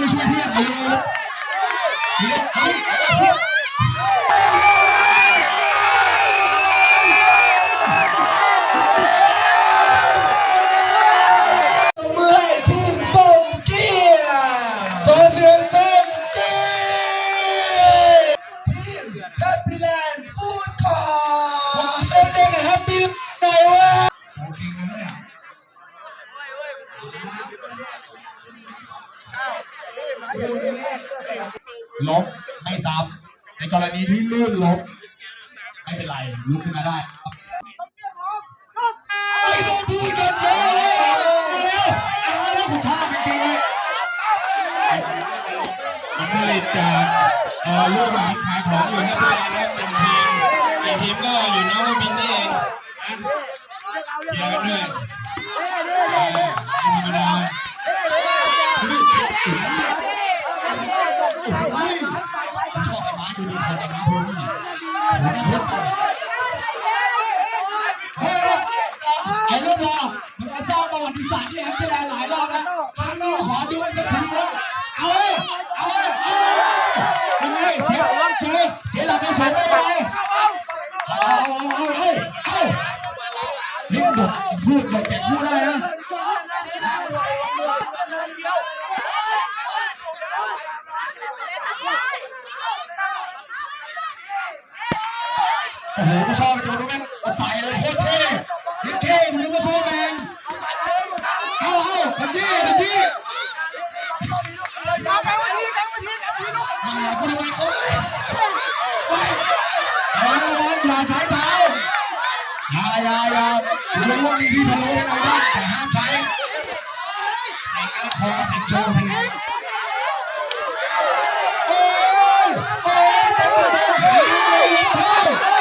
ไปช่วยเพื่อนเร็วเร็วเร็วเอามือให้ทีมส้มเกียร์โซเชียลส้มเก้ทีมแฮปปี้แลนด์ฟู้ดคอร์เสียงเด็กๆแฮปปี้หน่อยว่าโอเคนะเนี่ย ล้มไม่ซ้ำในกรณีที่ลื่นล้มไม่เป็นไรลุกขึ้นมาได้ไม่ต้องพูดกันเลยเอาแล้วคุณชอบจริงๆเลยผลิตจากเออลูกหลานขายของอยู่ที่พิแลนด์นะครับหนึ่งทีมอีกทีมก็อยู่นวมินทร์นี่เองนะเชียร์กันด้วยเออไม่ธรรมดา เฮ้ยชอบไอ้ม้าดูดีคนไอ้ม้าพูดนี่โหนี่โครเก่งเฮ้ยไอ้ลูกรอมึงมาสร้างประวัติศาสตร์ที่แฮปปี้แลนด์หลายรอบแล้วครั้งนี้ขอดูมันสักทีแล้วเอาเลยเอาเลยเอายังไงเสียเจเสียหลักเป็นเฉยไม่ไปเอาเอาเอาเอาเอาเอาเลี้ยงบทพูดบทเด็กพูดได้นะ อ้โหกูชอบไปตัวนู้นแม่งใส่เลยโคตรเท่เท่มึงนึกว่าซูเปอร์แมนเอาเอาขยี้ขยี้มาคุณมาเขาเลยไประวังระวังอย่าใช้เท้าอย่าอย่าอย่ารู้ว่ามีพี่พะโล้อะไรบ้างแต่ห้ามใช้ไอ้ก้าคอสิงโชว์ทีโอ้ยโอ้ยโอ้ยโอ้ยโอ้ย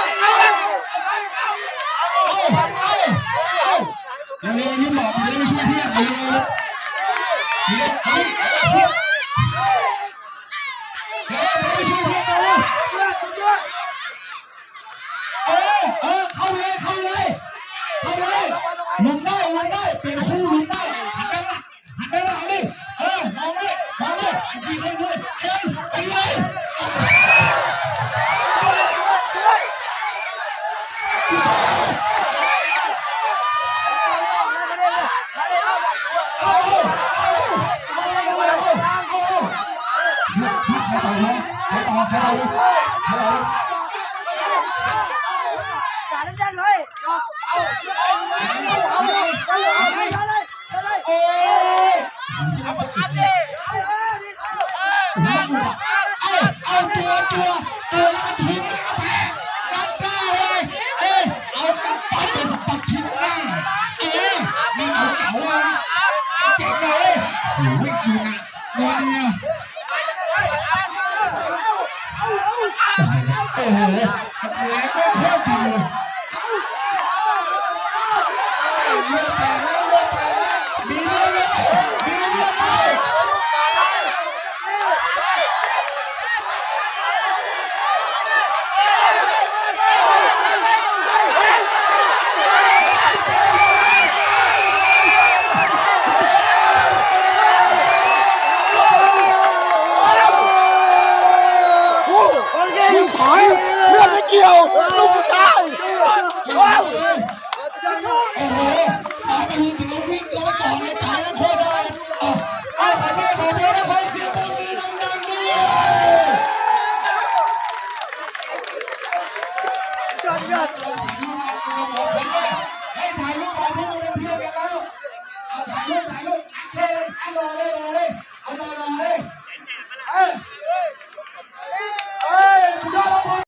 เร็วเร็วรีบบอกจะได้ไปช่วยเพื่อนเร็วเร็วเร็วเอาเร็วจะได้ไปช่วยเพื่อนเร็วเออเออเข้าเลยเข้าเลยเข้าเลย ใครต่อใครต่อเลยใครต่อเลยโอ้ยเอาเอาตัวตัวตัวแล้วก็ทิ้งแล้วก็แทงยัดหน้าเลยเอ้ยเอากำปั้นไปสปักทิ้งหน้าเอ้ยมีเอาเก๋าอะเจ๋งเลยโอ้ยอยู่นะนัวเนี่ยโอ้โหแรงไม่เท่ากัน เกี่ยวลูกชายว้าวเอ้โหสามนาทีถึงเราวิ่งเราไม่ก่อนยนตายแล้วพอได้เอาขอโทษขอโทษนะขอเสียงปรบมือดังๆด้วยยอดยอดให้ถ่ายรูปของพวกเราเป็นเพื่อนกันแล้วเอาถ่ายรูปถ่ายรูปเฮ้ยรอเลยรอเลยเอารอเลยเอ้ยเอ้ยสุดยอด